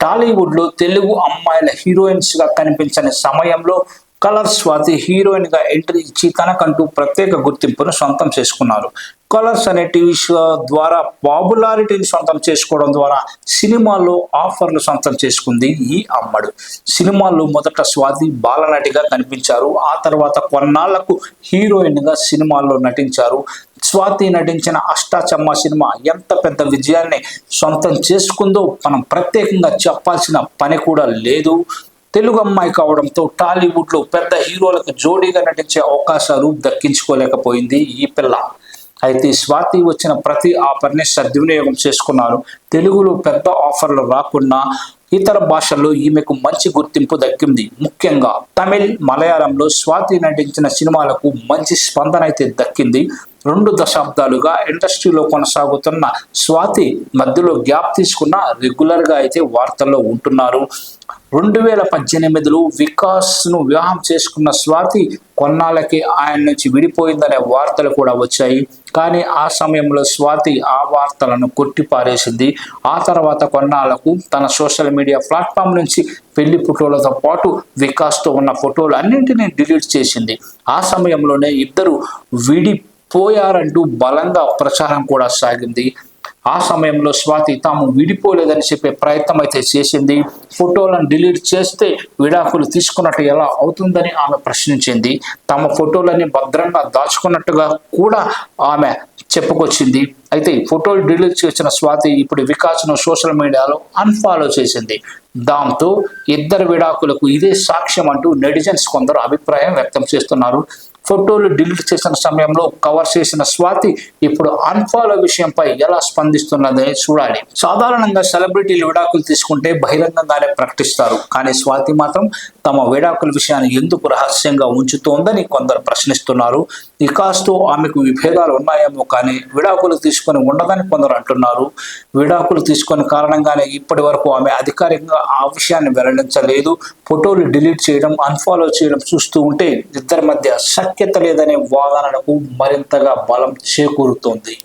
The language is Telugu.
టాలీవుడ్లో తెలుగు అమ్మాయిల హీరోయిన్స్గా కనిపించని సమయంలో కలర్ స్వాతి హీరోయిన్గా ఎంట్రీ ఇచ్చి తనకంటూ ప్రత్యేక గుర్తింపును సొంతం చేసుకున్నారు. కలర్స్ అనే టీవీ షో ద్వారా పాపులారిటీని సొంతం చేసుకోవడం ద్వారా సినిమాల్లో ఆఫర్లు సొంతం చేసుకుంది ఈ అమ్మడు. సినిమాల్లో మొదట స్వాతి బాలనటిగా కనిపించారు. ఆ తర్వాత కొన్నాళ్ళకు హీరోయిన్గా సినిమాల్లో నటించారు. స్వాతి నటించిన అష్టాచమ్మ సినిమా ఎంత పెద్ద విజయాన్ని సొంతం చేసుకుందో మనం ప్రత్యేకంగా చెప్పాల్సిన పని కూడా లేదు. తెలుగు అమ్మాయి కావడంతో టాలీవుడ్లో పెద్ద హీరోలకు జోడీగా నటించే అవకాశాలు దక్కించుకోలేకపోయింది ఈ పిల్ల. అయితే స్వాతి వచ్చిన ప్రతి ఆఫర్ని సద్వినియోగం చేసుకున్నారు. తెలుగులో పెద్ద ఆఫర్లు రాకుండా ఇతర భాషల్లో ఈమెకు మంచి గుర్తింపు దక్కింది. ముఖ్యంగా తమిళ్ మలయాళంలో స్వాతి నటించిన సినిమాలకు మంచి స్పందన అయితే దక్కింది. రెండు దశాబ్దాలుగా ఇండస్ట్రీలో కొనసాగుతున్న స్వాతి మధ్యలో గ్యాప్ తీసుకున్న రెగ్యులర్గా అయితే వార్తల్లో ఉంటున్నారు. రెండు వేల పద్దెనిమిదిలో వికాస్ను వివాహం చేసుకున్న స్వాతి కొన్నాళ్ళకి ఆయన నుంచి విడిపోయిందనే వార్తలు కూడా వచ్చాయి. కానీ ఆ సమయంలో స్వాతి ఆ వార్తలను కొట్టిపారేసింది. ఆ తర్వాత కొన్నాళ్ళకు తన సోషల్ మీడియా ప్లాట్ఫామ్ నుంచి పెళ్ళి ఫోటోలతో పాటు వికాస్తో ఉన్న ఫోటోలు అన్నింటినీ డిలీట్ చేసింది. ఆ సమయంలోనే ఇద్దరు విడిపోయారంటూ బలంగా ప్రచారం కూడా సాగింది. ఆ సమయంలో స్వాతి తాము విడిపోలేదని చెప్పే ప్రయత్నం అయితే చేసింది. ఫోటోలను డిలీట్ చేస్తే విడాకులు తీసుకున్నట్టు ఎలా అవుతుందని ఆమె ప్రశ్నించింది. తమ ఫోటోలని భద్రంగా దాచుకున్నట్టుగా కూడా ఆమె చెప్పుకొచ్చింది. అయితే ఈ ఫోటోలు డిలీట్ చేసిన స్వాతి ఇప్పుడు వికాస్ను సోషల్ మీడియాలో అన్ఫాలో చేసింది. దాంతో ఇద్దరు విడాకులకు ఇదే సాక్ష్యం అంటూ నెటిజన్స్ కొందరు అభిప్రాయం వ్యక్తం చేస్తున్నారు. ఫోటోలు డిలీట్ చేసిన సమయంలో కవర్ చేసిన స్వాతి ఇప్పుడు అన్ఫాలో విషయంపై ఎలా స్పందిస్తున్నదని చూడాలి. సాధారణంగా సెలబ్రిటీలు విడాకులు తీసుకుంటే బహిరంగంగానే ప్రకటిస్తారు. కానీ స్వాతి మాత్రం తమ విడాకుల విషయాన్ని ఎందుకు రహస్యంగా ఉంచుతోందని కొందరు ప్రశ్నిస్తున్నారు. వికాస్తో ఆమెకు విభేదాలు ఉన్నాయేమో కానీ విడాకులు తీసుకొని ఉండదని కొందరు అంటున్నారు. విడాకులు తీసుకొని కారణంగానే ఇప్పటి వరకు ఆమె అధికారికంగా ఆ విషయాన్ని వెల్లడించలేదు. ఫోటోలు డిలీట్ చేయడం అన్ఫాలో చేయడం చూస్తూ ఉంటే ఇద్దరి మధ్య సఖ్యత లేదనే వాదనలకు మరింతగా బలం చేకూరుతోంది.